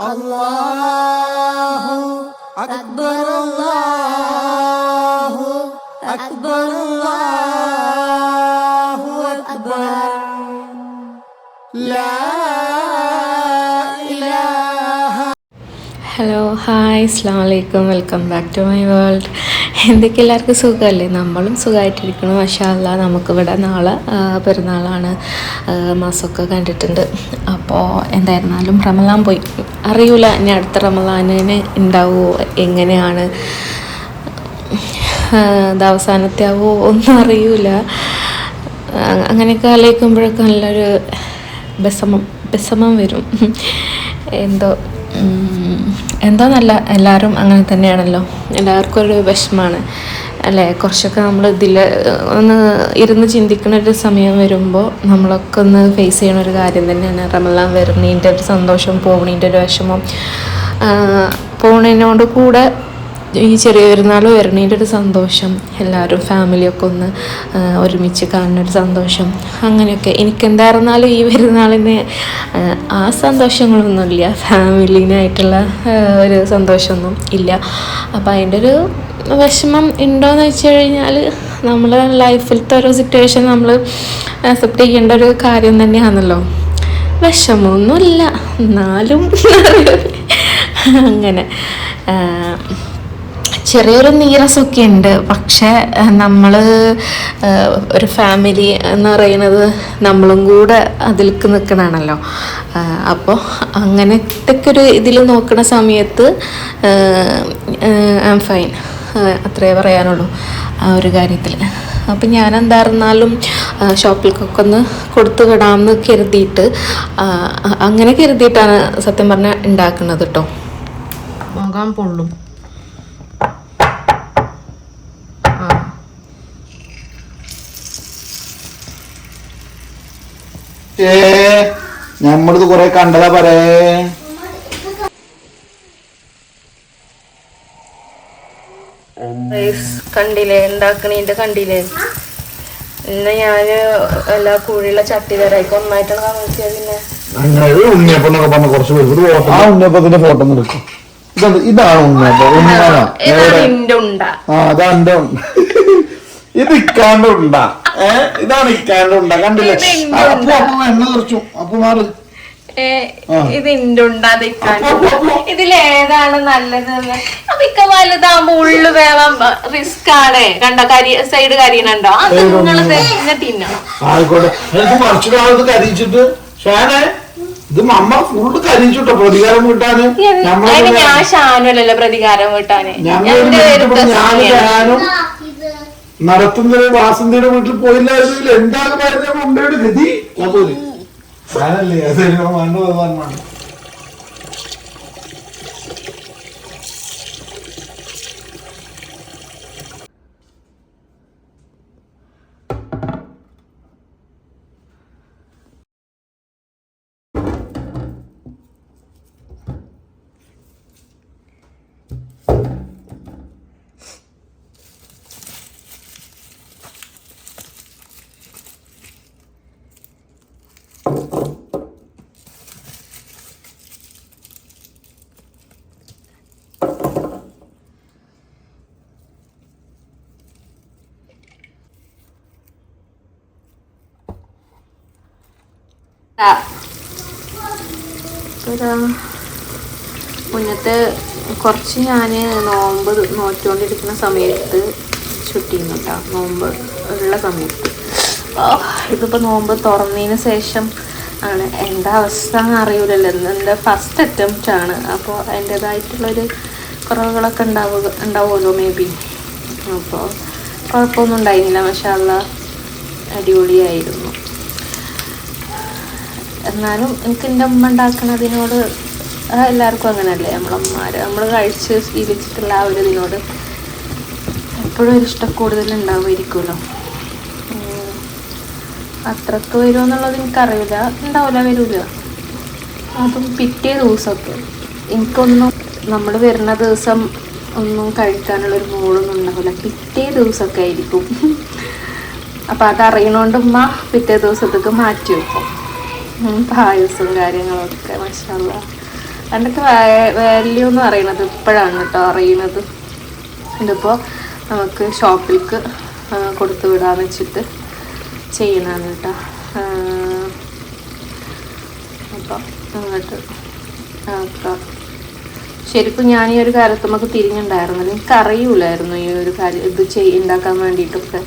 الله أكبر الله أكبر الله أكبر لا إله hello hi അസ്സാം വലൈക്കും welcome back to my world എന്തൊക്കെ എല്ലാവർക്കും സുഖമല്ലേ? നമ്മളും സുഖമായിട്ടിരിക്കണം പക്ഷേ അല്ല നമുക്കിവിടെ നാളെ പെരുന്നാളാണ്. മാസമൊക്കെ കണ്ടിട്ടുണ്ട്. അപ്പോൾ എന്തായിരുന്നാലും റമലാൻ പോയി. അറിയൂല ഇനി അടുത്ത റമലാനിന് ഉണ്ടാവുമോ എങ്ങനെയാണ്? ഇത് അവസാനത്തെ ആവോ ഒന്നും അറിയൂല. അങ്ങനെയൊക്കെ ആലോചിക്കുമ്പോഴൊക്കെ നല്ലൊരു ബസമം ബസമം വരും. എന്തോ എന്തോന്നല്ല എല്ലാവരും അങ്ങനെ തന്നെയാണല്ലോ. എല്ലാവർക്കും ഒരു വിഷമമാണ് അല്ലേ? കുറച്ചൊക്കെ നമ്മൾ ഇതിൽ ഒന്ന് ഇരുന്ന് ചിന്തിക്കുന്ന ഒരു സമയം വരുമ്പോൾ നമ്മളൊക്കെ ഒന്ന് ഫേസ് ചെയ്യണ ഒരു കാര്യം തന്നെയാണ്. റമലാൻ വരുന്നതിന്റെ ഒരു സന്തോഷം പോകണതിന്റെ ഒരു വിഷമം. പോണതിനോട് കൂടെ ഈ ചെറിയ പെരുന്നാൾ വരണേന്റെ ഒരു സന്തോഷം എല്ലാവരും ഫാമിലിയൊക്കെ ഒന്ന് ഒരുമിച്ച് കാണുന്ന ഒരു സന്തോഷം അങ്ങനെയൊക്കെ. എനിക്ക് എന്തായിരുന്നാലും ഈ പെരുന്നാളിന് ആ, സന്തോഷങ്ങളൊന്നുമില്ല. ഫാമിലിനായിട്ടുള്ള ഒരു സന്തോഷമൊന്നും ഇല്ല. അപ്പം അതിന്റെ ഒരു വിഷമം ഉണ്ടോയെന്ന് വെച്ച് കഴിഞ്ഞാൽ നമ്മൾ ലൈഫിലത്തെ ഓരോ സിറ്റുവേഷൻ നമ്മൾ അക്സെപ്റ്റ് ചെയ്യേണ്ട ഒരു കാര്യം തന്നെയാണല്ലോ. വിഷമമൊന്നുമില്ല. എന്നാലും അങ്ങനെ. ചെറിയൊരു നീരസമൊക്കെ ഉണ്ട് പക്ഷേ നമ്മൾ ഒരു ഫാമിലി എന്ന് പറയുന്നത് നമ്മളും കൂടെ അതിൽക്ക് നിൽക്കണമാണല്ലോ അപ്പോൾ അങ്ങനത്തെ ഒരു ഇതിൽ നോക്കുന്ന സമയത്ത് ഐ ഫൈൻ അത്രേ പറയാനുള്ളൂ ആ ഒരു കാര്യത്തിൽ അപ്പം ഞാൻ എന്തായിരുന്നാലും ഷോപ്പിലേക്കൊക്കെ ഒന്ന് കൊടുത്തു വിടാമെന്ന് കരുതിയിട്ട് അങ്ങനെ കരുതിയിട്ടാണ് സത്യം പറഞ്ഞാൽ ഉണ്ടാക്കുന്നത് കേട്ടോ മുഖം പൊള്ളും. ഏ നമ്മളിത് കൊറേ കണ്ടതാ പറയേ കണ്ടില്ലേ? ഉണ്ടാക്കണീന്റെ കണ്ടില്ലേ? ഇന്ന് ഞാൻ എല്ലാ കുഴിയുള്ള ചട്ടി തരായിക്കോ ഒന്നായിട്ടാണ് വാങ്ങിച്ചത് പിന്നെ. പറഞ്ഞ കുറച്ച് ആ ഉണ്ണിയപ്പത്തിന്റെ ഫോട്ടോ എടുക്കും. ഇതാണ് ഉണ്ണിയപ്പം. ഉണ്ണിയാണ് ആ അതാ എന്റെ ഉണ്ട. ഇത് ഇക്കാണ്ട് ഉണ്ടാ. ഏ? ഇതാണ് ഇക്കാണ്ട് ഉണ്ടാ. കണ്ടില്ലേ അപ്പൊ അപ്പൊ എണ്ണ തെറിച്ചു അപ്പു മാറ്. ഇത് ഇന്റെ ഉണ്ട ഇതിലേതാണ് നല്ലത് അപ്പൊ ഇക്ക വലുതാകുമ്പോ ഉള്ളു വേവാൻ റിസ്ക് ആണ്. കണ്ടോ? കരി സൈഡ് കരിയണുണ്ടോ? അത് നിങ്ങൾ തന്നെ തിന്നണം. ആയിക്കോട്ടെ. എനിക്ക് മറിച്ചിട്ട് കരിച്ചിട്ട് ഷാനെ ഇത് മമ്മ ഫുള്ള് കരിച്ചിട്ടോ പ്രതികാരം കിട്ടാന് ഞാൻ ഷാനുവല്ലല്ലോ പ്രതികാരം വീട്ടാന്. ഞങ്ങൾ ഞാൻ നടത്തുന്നതിന് വാസന്തിയുടെ വീട്ടിൽ പോയില്ലായിരുന്നെങ്കിൽ എന്താണ് പറഞ്ഞ മുമ്പയുടെ ഗതി? ഞാനല്ലേ? അത് മണ്ണു പറഞ്ഞാണ് മുന്നത്തെ കുറച്ച് ഞാൻ നോമ്പ് നോറ്റുകൊണ്ടിരിക്കുന്ന സമയത്ത് ചുട്ടിരുന്നു കേട്ടോ നോമ്പ് ഉള്ള സമയത്ത്. ഇതിപ്പോൾ നോമ്പ് തുറന്നതിന് ശേഷം ആണ്. എന്താ അവസ്ഥ അറിയില്ലല്ലോ എന്റെ ഫസ്റ്റ് അറ്റംപ്റ്റ് ആണ്. അപ്പോൾ എന്റേതായിട്ടുള്ളൊരു കുറവുകളൊക്കെ ഉണ്ടാവുക ഉണ്ടാവുമല്ലോ മേ ബി അപ്പോൾ കുഴപ്പമൊന്നും ഉണ്ടായിരുന്നില്ല. പക്ഷെ അല്ല അടിപൊളിയായിരുന്നു. എന്നാലും എനിക്ക് എന്റെ അമ്മ ഉണ്ടാക്കണതിനോട് എല്ലാവർക്കും അങ്ങനെയല്ലേ? നമ്മളമ്മമാർ നമ്മൾ കഴിച്ച് ശീലിച്ചിട്ടുള്ള ആ ഒരു ഇതിനോട് എപ്പോഴും ഒരു ഇഷ്ടം കൂടുതൽ ഉണ്ടാവുമായിരിക്കുമല്ലോ അത്രയ്ക്ക് വരുമോ എന്നുള്ളത് എനിക്കറിയില്ല. ഉണ്ടാവില്ല വരില്ല അതും പിറ്റേ ദിവസമൊക്കെ. എനിക്കൊന്നും നമ്മൾ വരുന്ന ദിവസം ഒന്നും കഴിക്കാനുള്ളൊരു മോളൊന്നും ഉണ്ടാവില്ല. പിറ്റേ ദിവസമൊക്കെ ആയിരിക്കും. അപ്പം അതറിയണോണ്ട് ഉമ്മ പിറ്റേ ദിവസത്തേക്ക് മാറ്റി വെക്കും. പായസവും കാര്യങ്ങളൊക്കെ മഷാല്ല അതിന്റെയൊക്കെ വാല്യൂ എന്ന് പറയുന്നത് ഇപ്പോഴാണ് കേട്ടോ അറിയുന്നത്. ഇതിപ്പോൾ നമുക്ക് ഷോപ്പിലേക്ക് കൊടുത്തു വിടാന്ന് വെച്ചിട്ട് ചെയ്യണതാണ് കേട്ടോ. അപ്പം അങ്ങോട്ട് അപ്പം ശരിക്കും ഞാൻ ഈ ഒരു കാര്യത്ത് നമുക്ക് തിരിഞ്ഞുണ്ടായിരുന്നില്ല എനിക്കറിയൂലായിരുന്നു ഈ ഒരു കാര്യം ഇത് ചെയ് ഉണ്ടാക്കാൻ വേണ്ടിയിട്ടൊക്കെ.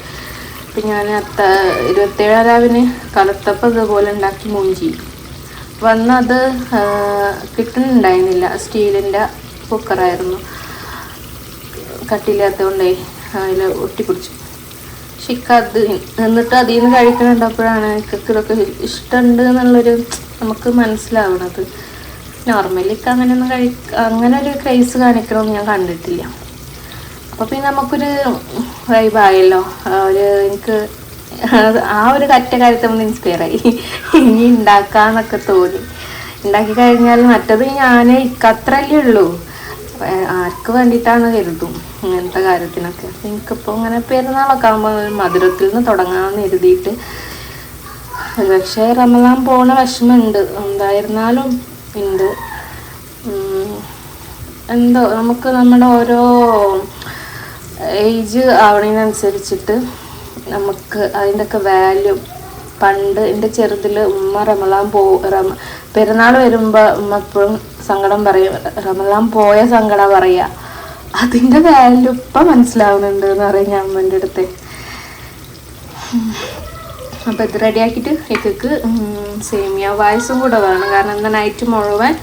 അപ്പം ഞാൻ അത്ത ഇരുപത്തേഴാം രാവിന് കലത്തപ്പം ഇതുപോലെ ഉണ്ടാക്കി മൂഞ്ചി. വന്നത് കിട്ടുന്നുണ്ടായിരുന്നില്ല. സ്റ്റീലിന്റെ കുക്കറായിരുന്നു. കട്ടില്ലാത്തതുകൊണ്ടേ അതിൽ ഒട്ടിപ്പിടിച്ചു. പക്ഷെ അത് എന്നിട്ട് അതിൽ നിന്ന് കഴിക്കണുണ്ടപ്പോഴാണ് എനിക്കൊക്കെ ഇതൊക്കെ ഇഷ്ടമുണ്ട് എന്നുള്ളൊരു നമുക്ക് മനസ്സിലാവണത്. നോർമലി ഒക്കെ അങ്ങനെയൊന്നും കഴി അങ്ങനെ ഒരു ക്രൈസ് കാണിക്കണമെന്ന് ഞാൻ കണ്ടിട്ടില്ല. അപ്പോൾ പിന്നെ നമുക്കൊരു വൈബായല്ലോ ഒരു എനിക്ക് ആ ഒരു കറ്റ കാര്യത്തിൽ ഒന്ന് ഇൻസ്പയർ ആയി. ഇനി ഉണ്ടാക്കാന്നൊക്കെ തോന്നി. ഉണ്ടാക്കി കഴിഞ്ഞാൽ മറ്റത് ഞാൻ ഇക്കത്രല്ലേ ഉള്ളൂ. ആർക്ക് വേണ്ടിയിട്ടാണ് കരുതും ഇങ്ങനത്തെ കാര്യത്തിനൊക്കെ. എനിക്കിപ്പോൾ ഇങ്ങനെ പെരുന്നാളൊക്കെ ആകുമ്പോൾ മധുരത്തിൽ നിന്ന് തുടങ്ങാമെന്ന് എഴുതിയിട്ട്. പക്ഷേ റമദാൻ പോണ വിഷമമുണ്ട്. എന്തായിരുന്നാലും ഉണ്ട്. എന്തോ നമുക്ക് നമ്മുടെ ഓരോ ഏജ് ആവണതിനനുസരിച്ചിട്ട് നമുക്ക് അതിന്റെയൊക്കെ വാല്യൂ പണ്ട് എന്റെ ചെറുതിൽ ഉമ്മ റമലാൻ പോ റമ പെരുന്നാൾ വരുമ്പോൾ ഉമ്മ എപ്പോഴും സങ്കടം പറയും റമലാൻ പോയ സങ്കടം പറയുക അതിന്റെ വാല്യൂ ഇപ്പം മനസ്സിലാവുന്നുണ്ട് എന്ന് പറയും ഞാൻ അമ്മന്റെ അടുത്ത്. അപ്പം ഇത് റെഡിയാക്കിയിട്ട് ഇക്കക്ക് സേമിയ വായസും കൂടെ വേണം കാരണം എന്താ നൈറ്റ് മുഴുവൻ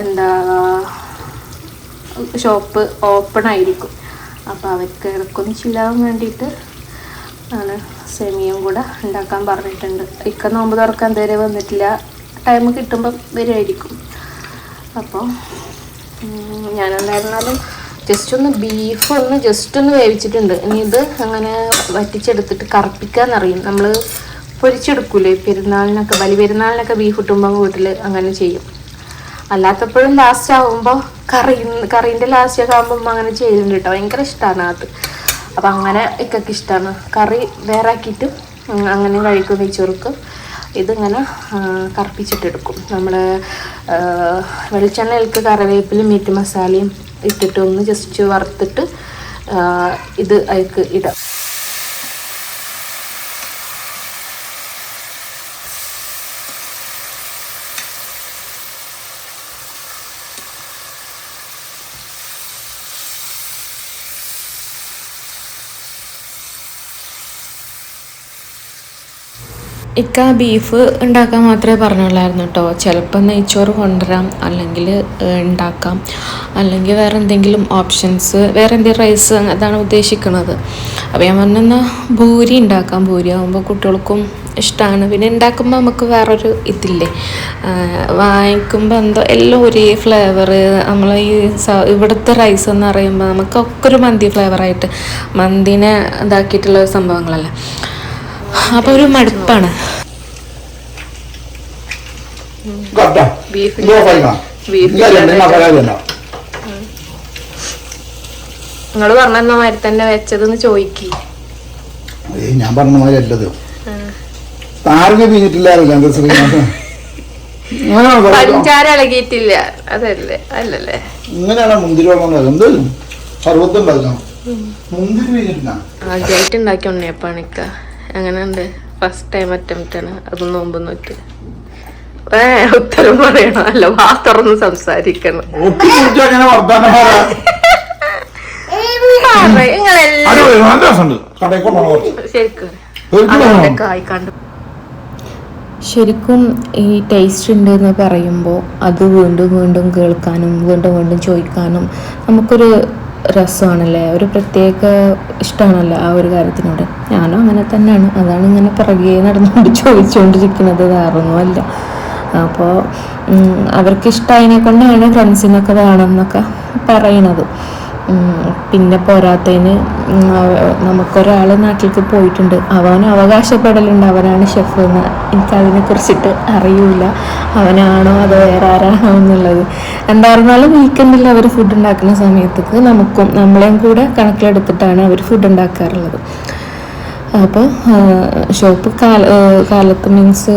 എന്താ ഷോപ്പ് ഓപ്പൺ ആയിരിക്കും. അപ്പോൾ അവർക്ക് ഇറക്കൊന്നും ചില്ലാൻ വേണ്ടിയിട്ട് ആണ് സെമിയും കൂടെ ഉണ്ടാക്കാൻ പറഞ്ഞിട്ടുണ്ട്. ഇക്ക നോമ്പ് തുറക്കാൻ ഇതുവരെ വന്നിട്ടില്ല. ടൈം കിട്ടുമ്പം വരുമായിരിക്കും അപ്പോൾ ഞാനെന്തായിരുന്നാലും ജസ്റ്റ് ഒന്ന് ബീഫ് ഒന്ന് ജസ്റ്റ് ഒന്ന് വേവിച്ചിട്ടുണ്ട്. ഇനി ഇത് അങ്ങനെ വറ്റിച്ചെടുത്തിട്ട് കറപ്പിക്കാന്നറിയും. നമ്മൾ പൊരിച്ചെടുക്കൂലേ? പെരുന്നാളിനൊക്കെ ബലി പെരുന്നാളിനൊക്കെ ബീഫ് കിട്ടുമ്പോൾ വീട്ടിൽ അങ്ങനെ ചെയ്യും. അല്ലാത്തപ്പോഴും ലാസ്റ്റ് ആകുമ്പോൾ കറി കറീന്റെ ലാസ്റ്റ് ഒക്കെ ആകുമ്പോൾ അങ്ങനെ ചെയ്യുന്നുണ്ട് കേട്ടോ ഭയങ്കര ഇഷ്ടമാണ് അത്. അപ്പം അങ്ങനെ ഇക്കൊക്കെ ഇഷ്ടമാണ് കറി വേറെ ആക്കിയിട്ട് അങ്ങനെ കഴിക്കും നെയ്ച്ചോർക്ക്. ഇതിങ്ങനെ കറുപ്പിച്ചിട്ടെടുക്കും. നമ്മൾ വെളിച്ചെണ്ണയിലേക്ക് കറിവേപ്പിലും മീറ്റ് മസാലയും ഇട്ടിട്ട് ഒന്ന് ജസ്റ്റ് വറുത്തിട്ട് ഇത് അതിലേക്ക് ഇടാം. ഇക്ക ബീഫ് ഉണ്ടാക്കാൻ മാത്രമേ പറഞ്ഞുള്ളായിരുന്നു കേട്ടോ ചിലപ്പോൾ നെയ്ച്ചോറ് കൊണ്ടുവരാം അല്ലെങ്കിൽ ഉണ്ടാക്കാം. അല്ലെങ്കിൽ വേറെ എന്തെങ്കിലും ഓപ്ഷൻസ് വേറെ എന്തെങ്കിലും റൈസ് അതാണ് ഉദ്ദേശിക്കുന്നത്. അപ്പോൾ ഞാൻ പറഞ്ഞെന്നാൽ ഭൂരി ഉണ്ടാക്കാം. ഭൂരി ആകുമ്പോൾ കുട്ടികൾക്കും ഇഷ്ടമാണ് പിന്നെ ഉണ്ടാക്കുമ്പോൾ നമുക്ക് വേറൊരു ഇതില്ലേ? വാങ്ങിക്കുമ്പോൾ എന്തോ എല്ലാം ഒരേ ഫ്ലേവർ നമ്മൾ ഈ ഇവിടുത്തെ റൈസ് എന്ന് പറയുമ്പോൾ നമുക്കൊക്കെ ഒരു മന്തി ഫ്ലേവറായിട്ട് മന്തിനെ ഇതാക്കിയിട്ടുള്ള സംഭവങ്ങളല്ലേ? അപ്പൊ ഒരു മടുപ്പാണ് ബീഫ് നിങ്ങൾ പറഞ്ഞ മാതിരി തന്നെ വെച്ചതെന്ന് ചോദിക്കി. ഞാൻ പറഞ്ഞ മാതിരി അല്ലത്. താരക ഇങ്ങനെയാണോ പഞ്ചാര ഇളകിയിട്ടില്ല. അതല്ലേ അല്ലല്ലേ? ഇങ്ങനെയാണോ മുന്തിരി വെള്ളം എന്ത്? സർവത്തുണ്ടാക്കാം മുന്തിരി പിഞ്ഞിട്ടില്ല. ആദ്യമായിട്ട് ഉണ്ടാക്കി ഉണ്ണിയപ്പാണിക്ക. അങ്ങനെ ഉണ്ട് ഫസ്റ്റ് ടൈം അറ്റംപ്റ്റ് ആണ്. അത് നോമ്പ് നോറ്റ്. ഏ ഉത്തരം പറയണം. അല്ല വാ തുറന്ന് സംസാരിക്കണം. ശരിക്കും. ഈ ടേസ്റ്റ് ഉണ്ട് എന്ന് പറയുമ്പോൾ അത് വീണ്ടും വീണ്ടും കേൾക്കാനും വീണ്ടും വീണ്ടും ചോദിക്കാനും നമുക്കൊരു രസമാണല്ലേ? ഒരു പ്രത്യേക ഇഷ്ടമാണല്ലോ ആ ഒരു കാര്യത്തിനോട്. ഞാനും അങ്ങനെ തന്നെയാണ്. അതാണ് ഇങ്ങനെ പിറകെ നടന്നുകൊണ്ട് ചോദിച്ചുകൊണ്ടിരിക്കുന്നത്. വേറൊന്നുമല്ല. അപ്പോൾ അവർക്ക് ഇഷ്ടമായതിനെ കൊണ്ടാണ് ഫ്രണ്ട്സിനൊക്കെ വേണമെന്നൊക്കെ പറയണത്. പിന്നെ പോരാത്തതിന് നമുക്കൊരാൾ നാട്ടിലേക്ക് പോയിട്ടുണ്ട്. അവന് അവകാശപ്പെടലുണ്ട്. അവനാണ് ഷെഫ് എന്ന് എനിക്കതിനെ കുറിച്ചിട്ട് അറിയൂല. അവനാണോ അതോ വേറെ ആരാണോ എന്നുള്ളത്. എന്തായിരുന്നാലും വീക്കെൻഡിൽ അവർ ഫുഡ് ഉണ്ടാക്കുന്ന സമയത്തേക്ക് നമുക്കും നമ്മളെയും കൂടെ കണക്കിലെടുത്തിട്ടാണ് അവർ ഫുഡ് ഉണ്ടാക്കാറുള്ളത്. അപ്പോൾ ഷോപ്പ് കാല കാലത്ത് മീൻസ്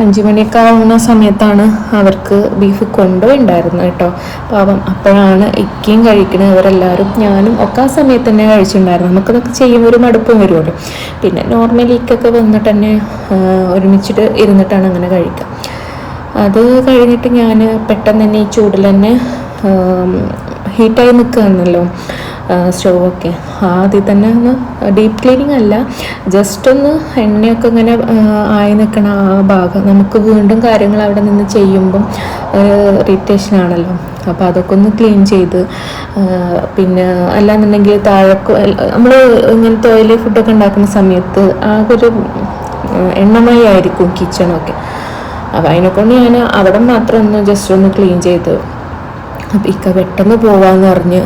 അഞ്ച് മണിയൊക്കെ ആവുന്ന സമയത്താണ് അവർക്ക് ബീഫ് കൊണ്ടുപോയിണ്ടായിരുന്നത് കേട്ടോ. പാവം അപ്പോഴാണ് ഇക്കയും കഴിക്കുന്നത് അവരെല്ലാവരും ഞാനും ഒക്കെ ആ സമയത്ത് തന്നെ കഴിച്ചിട്ടുണ്ടായിരുന്നു. നമുക്കതൊക്കെ ചെയ്യുമ്പോൾ ഒരു മടുപ്പും വരുമല്ലോ. പിന്നെ നോർമലി ഇക്കൊക്കെ വന്നിട്ട് തന്നെ ഒരുമിച്ചിട്ട് ഇരുന്നിട്ടാണ് അങ്ങനെ കഴിക്കുക. അത് കഴിഞ്ഞിട്ട് ഞാൻ പെട്ടെന്ന് തന്നെ ഈ ചൂടിൽ തന്നെ ഹീറ്റായി നിൽക്കുകയാണല്ലോ. സ്റ്റൗവൊക്കെ. ആദ്യം തന്നെ ഒന്ന് ഡീപ്പ് ക്ലീനിങ് അല്ല ജസ്റ്റ് ഒന്ന് എണ്ണയൊക്കെ ഇങ്ങനെ ആയി നിൽക്കണ ആ ഭാഗം. നമുക്ക് വീണ്ടും കാര്യങ്ങൾ അവിടെ നിന്ന് ചെയ്യുമ്പം ഇറിറ്റേഷൻ ആണല്ലോ. അപ്പോൾ അതൊക്കെ ഒന്ന് ക്ലീൻ ചെയ്ത് പിന്നെ അല്ലാന്നുണ്ടെങ്കിൽ താഴെ നമ്മൾ ഇങ്ങനത്തെ ഓയിലി ഫുഡൊക്കെ ഉണ്ടാക്കുന്ന സമയത്ത് ആ ഒരു എണ്ണമയായിരിക്കും കിച്ചണൊക്കെ അപ്പോൾ അതിനെക്കൊണ്ട് ഞാൻ അവിടെ മാത്രം ഒന്ന് ജസ്റ്റ് ഒന്ന് ക്ലീൻ ചെയ്ത് അപ്പം ഇക്ക പെട്ടെന്ന് പോവാന്ന് പറഞ്ഞ്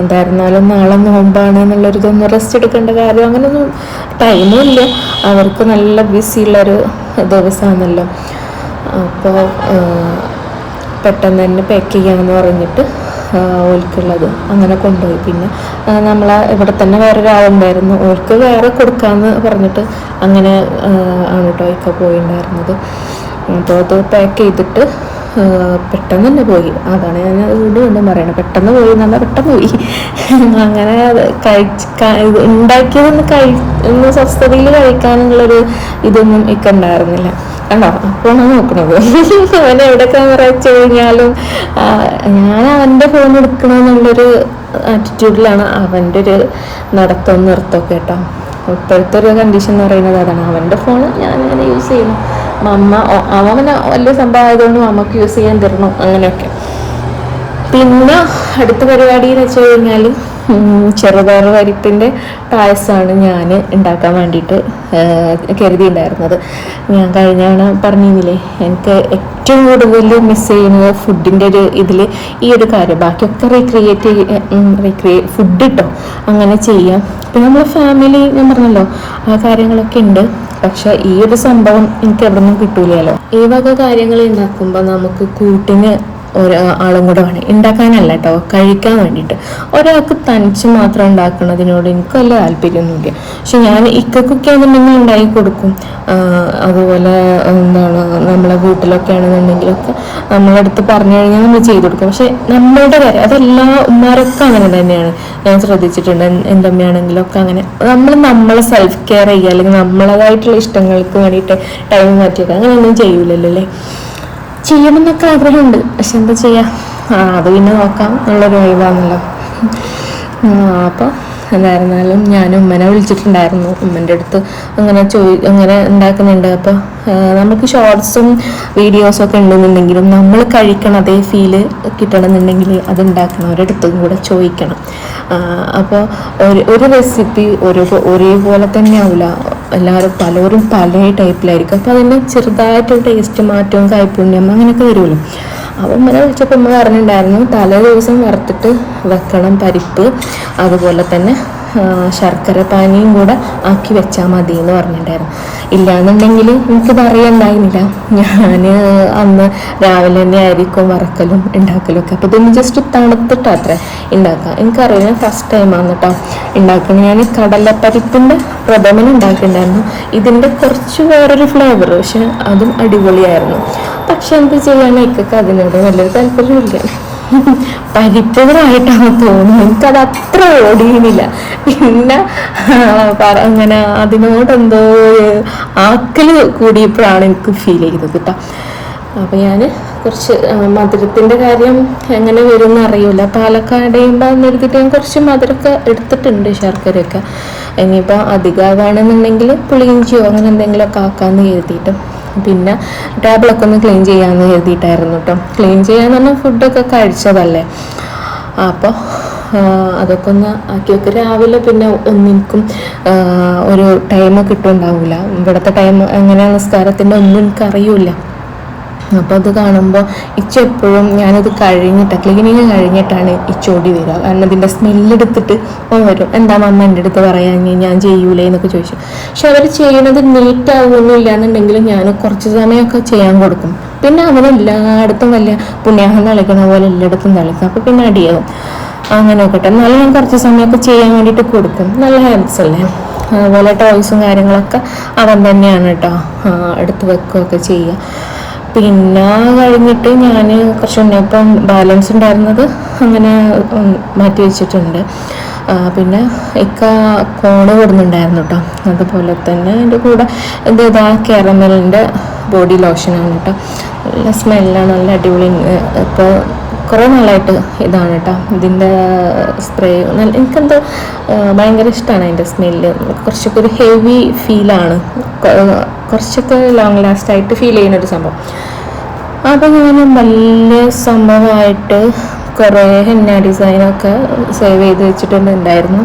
എന്തായിരുന്നാലും നാളെ നോമ്പാണ് എന്നുള്ളൊരിതൊന്ന് റെസ്റ്റ് എടുക്കേണ്ട കാര്യം അങ്ങനെയൊന്നും ടൈമും ഇല്ല. അവർക്ക് നല്ല ബിസി ഉള്ളൊരു ദിവസമാണല്ലോ അപ്പോൾ പെട്ടെന്ന് തന്നെ പാക്ക് ചെയ്യാമെന്ന് പറഞ്ഞിട്ട് ഓൽക്കുള്ളത് അങ്ങനെ കൊണ്ടുപോയി. പിന്നെ നമ്മളെ ഇവിടെ തന്നെ വേറൊരാളുണ്ടായിരുന്നു. ഓൾക്ക് വേറെ കൊടുക്കാമെന്ന് പറഞ്ഞിട്ട് അങ്ങനെ ആണ് കേട്ടോ ഇക്ക പോയിണ്ടായിരുന്നത്. അപ്പോൾ അത് പാക്ക് ചെയ്തിട്ട് പെട്ടെന്ന് തന്നെ പോയി. അതാണ് ഞാൻ വീണ്ടും വീണ്ടും പറയണത്. പെട്ടെന്ന് പോയി എന്നാൽ പെട്ടെന്ന് പോയി. അങ്ങനെ അത് കഴിച്ച് ക- ഇത് ഉണ്ടാക്കിയതൊന്ന് കഴി ഒന്ന് സ്വസ്ഥതയിൽ കഴിക്കാനുള്ളൊരു ഇതൊന്നും ഇക്ക ഉണ്ടായിരുന്നില്ല. കണ്ടോ? അപ്പോഴാണ് നോക്കണത്. അവൻ എവിടെ ക്യാമറ വെച്ച് കഴിഞ്ഞാലും ഞാൻ അവന്റെ ഫോൺ എടുക്കണമെന്നുള്ളൊരു ആറ്റിറ്റ്യൂഡിലാണ് അവന്റെ ഒരു നടത്തവും നിർത്തമൊക്കെ കേട്ടോ. ഇപ്പോഴത്തെ ഒരു കണ്ടീഷൻ എന്ന് പറയുന്നത് അതാണ്. അവന്റെ ഫോൺ ഞാൻ യൂസ് ചെയ്യണം മമ്മ ഓ- അവന് വലിയ സംഭവം ആയതുകൊണ്ട് മമ്മക്ക് യൂസ് ചെയ്യാൻ തരണം അങ്ങനെയൊക്കെ. പിന്നെ അടുത്ത പരിപാടി എന്ന് വെച്ച് കഴിഞ്ഞാൽ ചെറുപയർ പരിപ്പിന്റെ പായസമാണ് ഞാൻ ഉണ്ടാക്കാൻ വേണ്ടിയിട്ട് കരുതിയിട്ടുണ്ടായിരുന്നത്. ഞാൻ കഴിഞ്ഞ തവണ എനിക്ക് ഏറ്റവും കൂടുതൽ മിസ് ചെയ്യുന്നത് ഫുഡിന്റെ ഒരു ഇതിൽ ഈ ഒരു കാര്യം. ബാക്കിയൊക്കെ റീക്രിയേറ്റ് റീക്രിയേറ്റ് ഫുഡ് കിട്ടും അങ്ങനെ ചെയ്യാം. പിന്നെ നമ്മൾ ഫാമിലി ഞാൻ പറഞ്ഞല്ലോ ആ കാര്യങ്ങളൊക്കെ ഉണ്ട്. പക്ഷെ ഈ ഒരു സംഭവം എനിക്ക് എവിടെ നിന്നും കിട്ടൂലല്ലോ. ഈ വക കാര്യങ്ങൾ ഉണ്ടാക്കുമ്പോൾ നമുക്ക് കൂട്ടിന് ഒരാളും കൂടെ വേണം. ഉണ്ടാക്കാനല്ല കേട്ടോ കഴിക്കാൻ വേണ്ടിയിട്ട്. ഒരാൾക്ക് തനിച്ച് മാത്രം ഉണ്ടാക്കുന്നതിനോട് എനിക്ക് വലിയ താല്പര്യമൊന്നുമില്ല പക്ഷെ ഞാൻ ഇക്കൊക്കെ ആണെന്നുണ്ടെങ്കിൽ ഉണ്ടാക്കി കൊടുക്കും. അതുപോലെ എന്താണ് നമ്മളെ വീട്ടിലൊക്കെ ആണെന്നുണ്ടെങ്കിലൊക്കെ നമ്മളടുത്ത് പറഞ്ഞു കഴിഞ്ഞാൽ നമ്മൾ ചെയ്തു കൊടുക്കും. പക്ഷെ നമ്മളുടെ വരെ അതെല്ലാ ഉമ്മാരൊക്കെ അങ്ങനെ തന്നെയാണ്. ഞാൻ ശ്രദ്ധിച്ചിട്ടുണ്ട്. എൻ- എന്റെ അമ്മയാണെങ്കിലൊക്കെ അങ്ങനെ. നമ്മൾ നമ്മളെ സെൽഫ് കെയർ ചെയ്യുക അല്ലെങ്കിൽ നമ്മളതായിട്ടുള്ള ഇഷ്ടങ്ങൾക്ക് വേണ്ടിയിട്ട് ടൈം മാറ്റിയൊക്കെ അങ്ങനെയൊന്നും ചെയ്യൂലല്ലോ അല്ലേ? ചെയ്യണമെന്നൊക്കെ ആഗ്രഹമുണ്ട്. പക്ഷെ എന്താ ചെയ്യാ? അത് പിന്നെ നോക്കാം. എന്നുള്ളൊരു വൈബാണല്ലോ അപ്പോൾ എന്തായിരുന്നാലും ഞാൻ ഉമ്മനെ വിളിച്ചിട്ടുണ്ടായിരുന്നു. ഉമ്മന്റെ അടുത്ത് അങ്ങനെ ചോദി അങ്ങനെ ഉണ്ടാക്കുന്നുണ്ട്. അപ്പോൾ നമുക്ക് ഷോർട്സും വീഡിയോസും ഒക്കെ ഉണ്ടെന്നുണ്ടെങ്കിലും നമ്മൾ കഴിക്കണം അതേ ഫീൽ കിട്ടണമെന്നുണ്ടെങ്കിൽ അത് ഉണ്ടാക്കണവരുടെ അടുത്തും കൂടെ ചോദിക്കണം. അപ്പോൾ ഒരു ഒരു റെസിപ്പി ഒരു ഒരേപോലെ തന്നെ ആവില്ല എല്ലാവരും പലരും പല ടൈപ്പിലായിരിക്കും. അപ്പോൾ അതിന്റെ ചെറുതായിട്ടൊരു ടേസ്റ്റ് മാറ്റവും കായ്പുണ്യം അങ്ങനെയൊക്കെ വരുമല്ലോ. അപ്പോൾ ഇങ്ങനെ വിളിച്ചപ്പോൾ നമ്മൾ പറഞ്ഞിട്ടുണ്ടായിരുന്നു തലേ ദിവസം വറുത്തിട്ട് വെക്കണം പരിപ്പ്. അതുപോലെ തന്നെ ശർക്കര പാനിയും കൂടെ ആക്കി വെച്ചാൽ മതി എന്ന് പറഞ്ഞിട്ടുണ്ടായിരുന്നു. ഇല്ലാന്നുണ്ടെങ്കിൽ എനിക്കിത് അറിയണ്ടായിരുന്നില്ല ഞാൻ അന്ന് രാവിലെ തന്നെ ആയിരിക്കും വറക്കലും ഉണ്ടാക്കലും ഒക്കെ. അപ്പോൾ ഇതൊന്ന് ജസ്റ്റ് തണുത്തിട്ട് അത്ര ഉണ്ടാക്കുക എനിക്കറിയാം ഫസ്റ്റ് ടൈമാണ് കേട്ടോ ഉണ്ടാക്കുന്നത് ഞാൻ കടലപ്പരിപ്പിന്റെ പ്രഥമൻ ഉണ്ടാക്കിയിട്ടുണ്ടായിരുന്നു ഇതിന്റെ കുറച്ച് വേറൊരു ഫ്ലേവർ പക്ഷെ അതും അടിപൊളിയായിരുന്നു. പക്ഷെ എന്ത് ചെയ്യാനൊക്കെ അതിനോട് വലിയൊരു താല്പര്യമില്ല. പരിപ്പുകളായിട്ടാണ് തോന്നുന്നത്. എനിക്കത് അത്ര ഓടിയുന്നില്ല പിന്നെ അങ്ങനെ അതിനോട് എന്തോ ഒരു ആക്കൽ കൂടിയപ്പോഴാണ് എനിക്ക് ഫീൽ ചെയ്തത് കേട്ടോ. അപ്പോൾ ഞാൻ കുറച്ച് മധുരത്തിന്റെ കാര്യം എങ്ങനെ വരും അറിയില്ല പാലക്കാട് ചെയ്യുമ്പോൾ എഴുതിയിട്ട് ഞാൻ കുറച്ച് മധുരമൊക്കെ എടുത്തിട്ടുണ്ട് ശർക്കരയൊക്കെ. ഇനിയിപ്പോൾ അധികമാണെന്നുണ്ടെങ്കിൽ പുളിയിഞ്ചിയോ അങ്ങനെ എന്തെങ്കിലുമൊക്കെ ആക്കാമെന്ന് കരുതിയിട്ട്. പിന്നെ ടേബിളൊക്കെ ഒന്ന് ക്ലീൻ ചെയ്യാമെന്ന് കരുതിയിട്ടായിരുന്നു കേട്ടോ ക്ലീൻ ചെയ്യാന്ന് പറഞ്ഞാൽ ഫുഡൊക്കെ കഴിച്ചതല്ലേ? അപ്പോൾ അതൊക്കെ ഒന്ന് ആക്കി വെക്കും. രാവിലെ പിന്നെ ഒന്നിനും ഒരു ടൈം കിട്ടുന്നുണ്ടാവില്ല ഇവിടുത്തെ ടൈം എങ്ങനെയാണ് നിസ്കാരത്തിന്റെ ഒന്നും എനിക്ക് അറിയില്ല അപ്പോൾ അത് കാണുമ്പോൾ ഇച്ച എപ്പോഴും ഞാനത് കഴിഞ്ഞിട്ട് ക്ലീനിങ് കഴിഞ്ഞിട്ടാണ് ഇച്ചോടി വരിക. കാരണം ഇതിന്റെ സ്മെല്ലെടുത്തിട്ട് വരും. എന്താ മമ്മ എന്റെ അടുത്ത് പറയാൻ ഞാൻ ചെയ്യൂലേ? എന്നൊക്കെ ചോദിച്ചു. പക്ഷെ അവർ ചെയ്യണത് നീറ്റ് ആവുന്നില്ല എന്നുണ്ടെങ്കിൽ ഞാൻ കുറച്ച് സമയമൊക്കെ ചെയ്യാൻ കൊടുക്കും. പിന്നെ അവൻ എല്ലായിടത്തും വലിയ പുണ്യാഹം തളിക്കണ പോലെ എല്ലായിടത്തും തളിക്കും. അപ്പോൾ പിന്നെ അടിയാവും അങ്ങനെ നോക്കട്ടെ. നല്ല ഞാൻ കുറച്ച് സമയമൊക്കെ ചെയ്യാൻ വേണ്ടിയിട്ട് കൊടുക്കും. നല്ല ഹെൽപ്സ് അല്ലേ? അതുപോലെ ടോയ്സും കാര്യങ്ങളൊക്കെ അവൻ തന്നെയാണ് കേട്ടോ എടുത്ത് വെക്കുകയൊക്കെ ചെയ്യുക. പിന്നെ കഴിഞ്ഞിട്ട് ഞാൻ കുറച്ച് ഉണ്ണിയപ്പം ബാലൻസ് ഉണ്ടായിരുന്നത് അങ്ങനെ മാറ്റി വെച്ചിട്ടുണ്ട്. പിന്നെ ഇക്ക കോണ് കൊടുന്നുണ്ടായിരുന്നു കേട്ടോ അതുപോലെ തന്നെ എന്റെ കൂടെ ഇത് ഇതാ കാരമലിന്റെ ബോഡി ലോഷനാണ് കേട്ടോ നല്ല സ്മെല്ലാണ് നല്ല അടിപൊളി ഇപ്പോൾ കുറേ നാളായിട്ട് ഇതാണ് കേട്ടോ ഇതിന്റെ സ്പ്രേ നല്ല എനിക്കെന്തോ ഭയങ്കര ഇഷ്ടമാണ് അതിന്റെ സ്മെല്ല് കുറച്ചൊക്കെ ഒരു ഹെവി ഫീലാണ് കുറച്ചൊക്കെ ലോങ് ലാസ്റ്റ് ആയിട്ട് ഫീൽ ചെയ്യുന്ന ഒരു സംഭവം. അപ്പം ഞാൻ വലിയ സംഭവമായിട്ട് കുറേ ഹെന്ന ഡിസൈനൊക്കെ സേവ് ചെയ്ത് വെച്ചിട്ടുണ്ടായിരുന്നു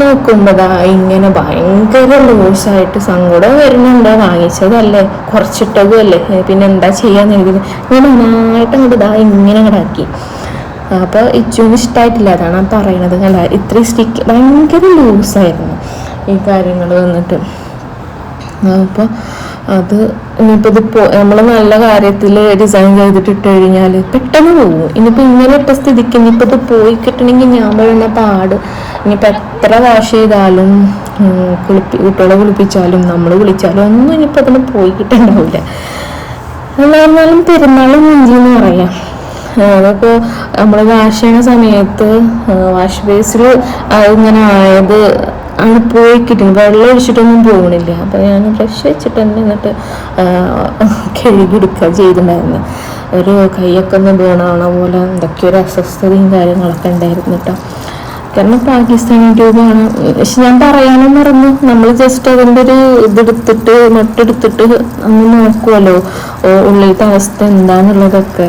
നോക്കുമ്പോൾ ഇങ്ങനെ ഭയങ്കര ലൂസായിട്ട് സങ്കടം വരുന്നുണ്ട് വാങ്ങിച്ചതല്ലേ കുറച്ചിട്ടതും അല്ലേ പിന്നെ എന്താ ചെയ്യാന്ന് എഴുതി ഞാൻ നന്നായിട്ട് അങ്ങോട്ട് ഇതാ ഇങ്ങനെ അങ്ങോട്ട് ആക്കി. അപ്പോൾ ഇച്ചും ഇഷ്ടമായിട്ടില്ല അതാണ് പറയണത്. കണ്ട ഇത്രയും സ്റ്റിക്ക് ഭയങ്കര ലൂസായിരുന്നു ഈ കാര്യങ്ങൾ വന്നിട്ട്. അപ്പോൾ അത് ഇനിയിപ്പോൾ ഇത് നമ്മൾ നല്ല കാര്യത്തിൽ ഡിസൈൻ ചെയ്തിട്ട് ഇട്ട് കഴിഞ്ഞാൽ പെട്ടെന്ന് പോകും. ഇനിയിപ്പോൾ ഇങ്ങനെ ഇട്ട സ്ഥിതിക്ക് ഇനിയിപ്പോൾ ഇത് പോയി കിട്ടണമെങ്കിൽ ഞാൻ പറയുന്ന പാട്. ഇനിയിപ്പോൾ എത്ര വാഷ് ചെയ്താലും കുളിപ്പി കുട്ടികളെ കുളിപ്പിച്ചാലും നമ്മൾ വിളിച്ചാലും ഒന്നും ഇനിയിപ്പോൾ അതിന് പോയി കിട്ടണ്ടാവില്ല എന്നാലും പെരുന്നാൾ മുഞ്ചി എന്ന് പറയാം. അതിപ്പോൾ നമ്മൾ വാഷ് ചെയ്യുന്ന സമയത്ത് വാഷ് ബേസിൽ ഇങ്ങനെ ആയത് ആണ് പോയിക്കിട്ടുണ്ട് വെള്ളം ഒഴിച്ചിട്ടൊന്നും പോകണില്ല അപ്പോൾ ഞാൻ ബ്രഷ് വെച്ചിട്ട് തന്നെ എന്നിട്ട് കഴുകിയെടുക്കുക ചെയ്തിട്ടുണ്ടായിരുന്നു. ഒരു കൈയൊക്കെ ഒന്ന് വീണാവണ പോലെ എന്തൊക്കെയൊരു അസ്വസ്ഥതയും കാര്യങ്ങളൊക്കെ ഉണ്ടായിരുന്നു കേട്ടോ. കാരണം പാകിസ്ഥാനി ട്യൂബാണ് പക്ഷെ ഞാൻ പറയാനും മറന്നു. നമ്മൾ ജസ്റ്റ് അതിന്റെ ഒരു ഇതെടുത്തിട്ട് മട്ടെടുത്തിട്ട് അങ്ങ് നോക്കുമല്ലോ ഉള്ളിലത്തെ അവസ്ഥ എന്താന്നുള്ളതൊക്കെ.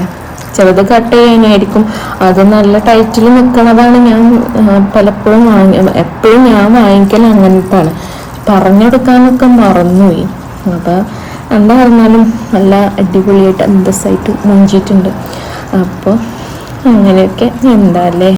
ചിലത് കട്ട് ചെയ്യാനായിരിക്കും. അത് നല്ല ടൈറ്റിൽ നിൽക്കണതാണ് ഞാൻ പലപ്പോഴും വാങ്ങി എപ്പോഴും ഞാൻ വാങ്ങിക്കൽ അങ്ങനത്താണ്. പറഞ്ഞെടുക്കാനൊക്കെ മറന്നുപോയി. അപ്പോൾ എന്താ പറഞ്ഞാലും നല്ല അടിപൊളിയായിട്ട് അന്തസ്സായിട്ട് മുഞ്ചിയിട്ടുണ്ട് അപ്പോൾ അങ്ങനെയൊക്കെ എന്താ അല്ലേ